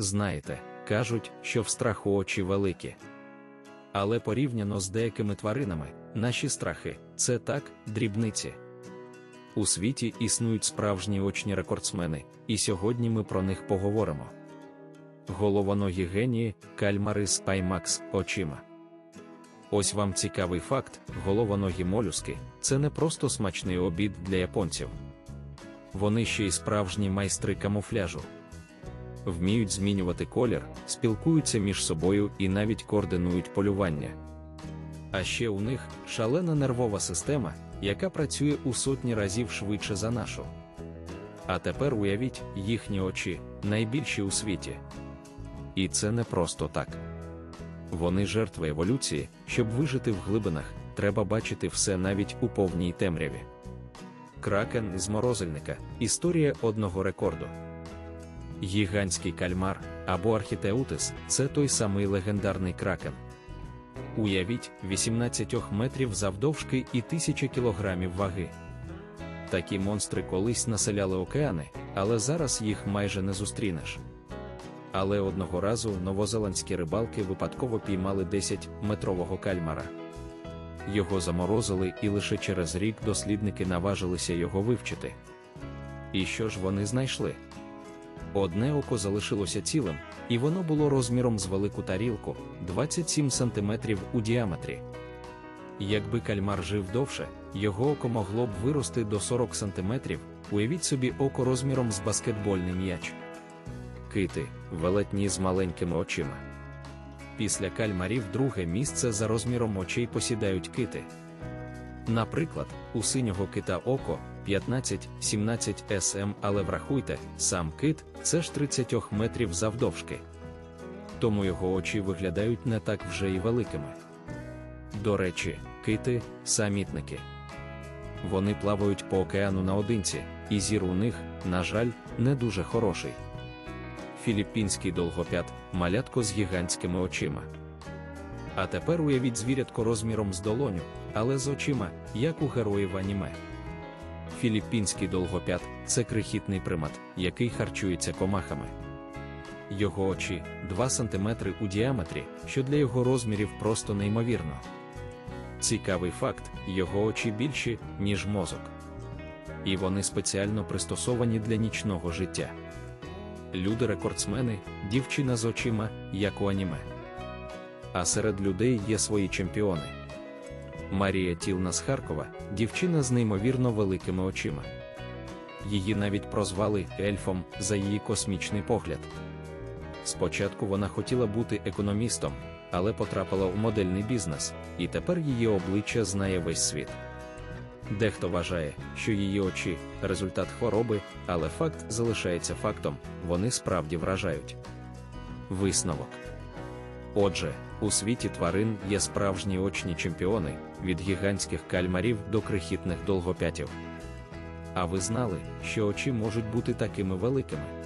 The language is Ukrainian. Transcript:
Знаєте, кажуть, що в страху очі великі. Але порівняно з деякими тваринами, наші страхи це так, дрібниці. У світі існують справжні очні рекордсмени, і сьогодні ми про них поговоримо. Головоногі генії, кальмари з паймакс очима. Ось вам цікавий факт: головоногі молюски це не просто смачний обід для японців. Вони ще й справжні майстри камуфляжу. Вміють змінювати колір, спілкуються між собою і навіть координують полювання. А ще у них шалена нервова система, яка працює у сотні разів швидше за нашу. А тепер уявіть, їхні очі найбільші у світі. І це не просто так. Вони жертви еволюції, щоб вижити в глибинах, треба бачити все навіть у повній темряві. Кракен з морозильника історія одного рекорду. Гігантський кальмар або архітеутис це той самий легендарний кракен. Уявіть 18 метрів завдовжки і 1000 кілограмів ваги. Такі монстри колись населяли океани, але зараз їх майже не зустрінеш. Але одного разу новозеландські рибалки випадково піймали 10-метрового кальмара. Його заморозили, і лише через рік дослідники наважилися його вивчити. І що ж вони знайшли? Одне око залишилося цілим, і воно було розміром з велику тарілку 27 см у діаметрі. Якби кальмар жив довше, його око могло б вирости до 40 см, уявіть собі око розміром з баскетбольний м'яч. Кити велетні з маленькими очима. Після кальмарів друге місце за розміром очей посідають кити. Наприклад, у синього кита око 15-17 см, але врахуйте, сам кит це ж 30 метрів завдовжки. Тому його очі виглядають не так вже і великими. До речі, кити самітники. Вони плавають по океану наодинці, і зір у них, на жаль, не дуже хороший. Філіппінський долгопят малятко з гігантськими очима. А тепер уявіть звірятко розміром з долоню, але з очима, як у героїв аніме. Філіппінський долгопят це крихітний примат, який харчується комахами. Його очі 2 см у діаметрі, що для його розмірів просто неймовірно. Цікавий факт: його очі більші, ніж мозок. І вони спеціально пристосовані для нічного життя. Люди-рекордсмени, дівчина з очима, як у аніме. А серед людей є свої чемпіони. Марія Тілна з Харкова, дівчина з неймовірно великими очима. Її навіть прозвали ельфом за її космічний погляд. Спочатку вона хотіла бути економістом, але потрапила у модельний бізнес, і тепер її обличчя знає весь світ. Дехто вважає, що її очі результат хвороби, але факт залишається фактом, вони справді вражають. Висновок. Отже, у світі тварин є справжні очні чемпіони від гігантських кальмарів до крихітних долгопятів. А ви знали, що очі можуть бути такими великими?